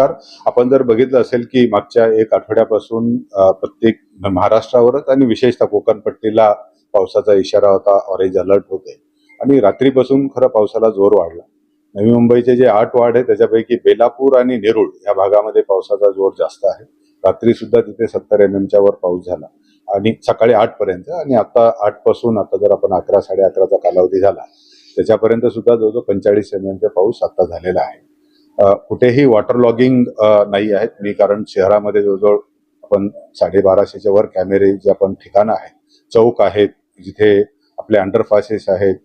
नमस्कार आपण जर बघितलं असेल की मागच्या एक आठवड्यापासून प्रत्येक महाराष्ट्रावरच आणि विशेषतः कोकणपट्टीला पावसाचा इशारा होता ऑरेंज अलर्ट होते. आणि रात्रीपासून खरं पावसाला जोर वाढला. नवी मुंबईचे जे आठ वाढ आहे त्याच्यापैकी बेलापूर आणि नेरुळ या भागामध्ये पावसाचा जोर जास्त आहे. रात्री सुद्धा तिथे सत्तर एम एमच्या वर पाऊस झाला. आणि सकाळी आठ पर्यंत आणि आता आठपासून आता जर आपण अकरा साडे अकराचा कालावधी झाला त्याच्यापर्यंत सुद्धा जवळजवळ पंचेचाळीस एम एमचा पाऊस आता झालेला आहे. कुठेही वॉटर लॉगिंग नाही आहेत. मी कारण शहरामध्ये जवळजवळ आपण साडेबाराशेच्या वर कॅमेरे जे आपण ठिकाणं आहेत चौक आहेत जिथे आपले अंडरपासेस आहेत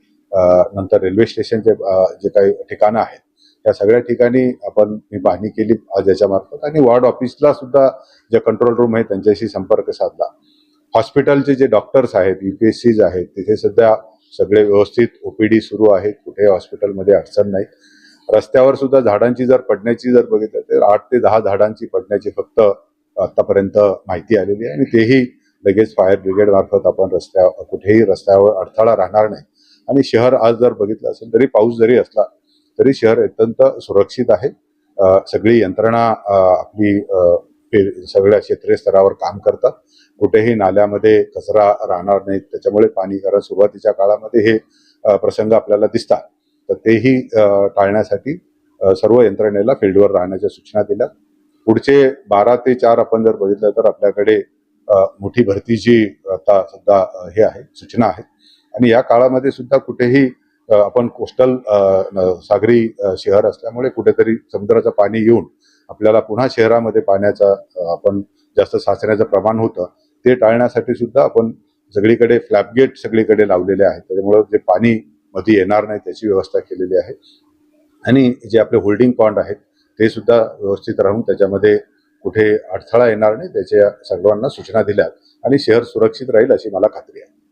नंतर रेल्वे स्टेशनचे जे काही ठिकाणं आहेत या सगळ्या ठिकाणी आपण मी पाहणी केली आज याच्यामार्फत आणि वॉर्ड ऑफिसला सुद्धा जे कंट्रोल रूम आहे त्यांच्याशी संपर्क साधला. हॉस्पिटलचे जे डॉक्टर्स आहेत युपीएससीज आहेत तिथे सध्या सगळे व्यवस्थित ओपीडी सुरू आहेत. कुठे हॉस्पिटलमध्ये अडचण नाही. रस्त्यावर सुद्धा झाडांची जर पडण्याची जर बघितलं तर आठ ते दहा झाडांची पडण्याची फक्त आतापर्यंत माहिती आलेली आहे. आणि तेही लगेच फायर ब्रिगेड मार्फत आपण रस्त्या कुठेही रस्त्यावर अडथळा राहणार नाही. आणि शहर आज जर बघितलं असेल तरी पाऊस जरी असला तरी शहर अत्यंत सुरक्षित आहे. सगळी यंत्रणा आपली सगळ्या क्षेत्रीय स्तरावर काम करतात. कुठेही नाल्यामध्ये कचरा राहणार नाही. त्याच्यामुळे पाणी कारण सुरुवातीच्या काळामध्ये हे प्रसंग आपल्याला दिसतात. तर तेही टाळण्यासाठी सर्व यंत्रणेला फील्डवर राहण्याच्या सूचना दिल्या. पुढचे बारा ते चार आपण जर बघितलं तर आपल्याकडे मोठी भरतीची आता सुद्धा हे आहे सूचना आहे. आणि या काळामध्ये सुद्धा कुठेही आपण कोस्टल सागरी शहर असल्यामुळे कुठेतरी समुद्राचं पाणी येऊन आपल्याला पुन्हा शहरामध्ये पाण्याचा आपण जास्त साचण्याचं प्रमाण होतं. ते टाळण्यासाठी सुद्धा आपण सगळीकडे फ्लॅपगेट सगळीकडे लावलेले आहेत. त्याच्यामुळं जे पाणी मध्ये येणार नाही त्याची व्यवस्था केलेली आहे. आणि जे आपले होल्डिंग पॉइंट आहेत ते सुद्धा व्यवस्थित राहून त्याच्यामध्ये कुठे अडथळा येणार नाही त्याच्या सर्वांना सूचना दिल्यात. आणि शहर सुरक्षित राहील अशी मला खात्री आहे.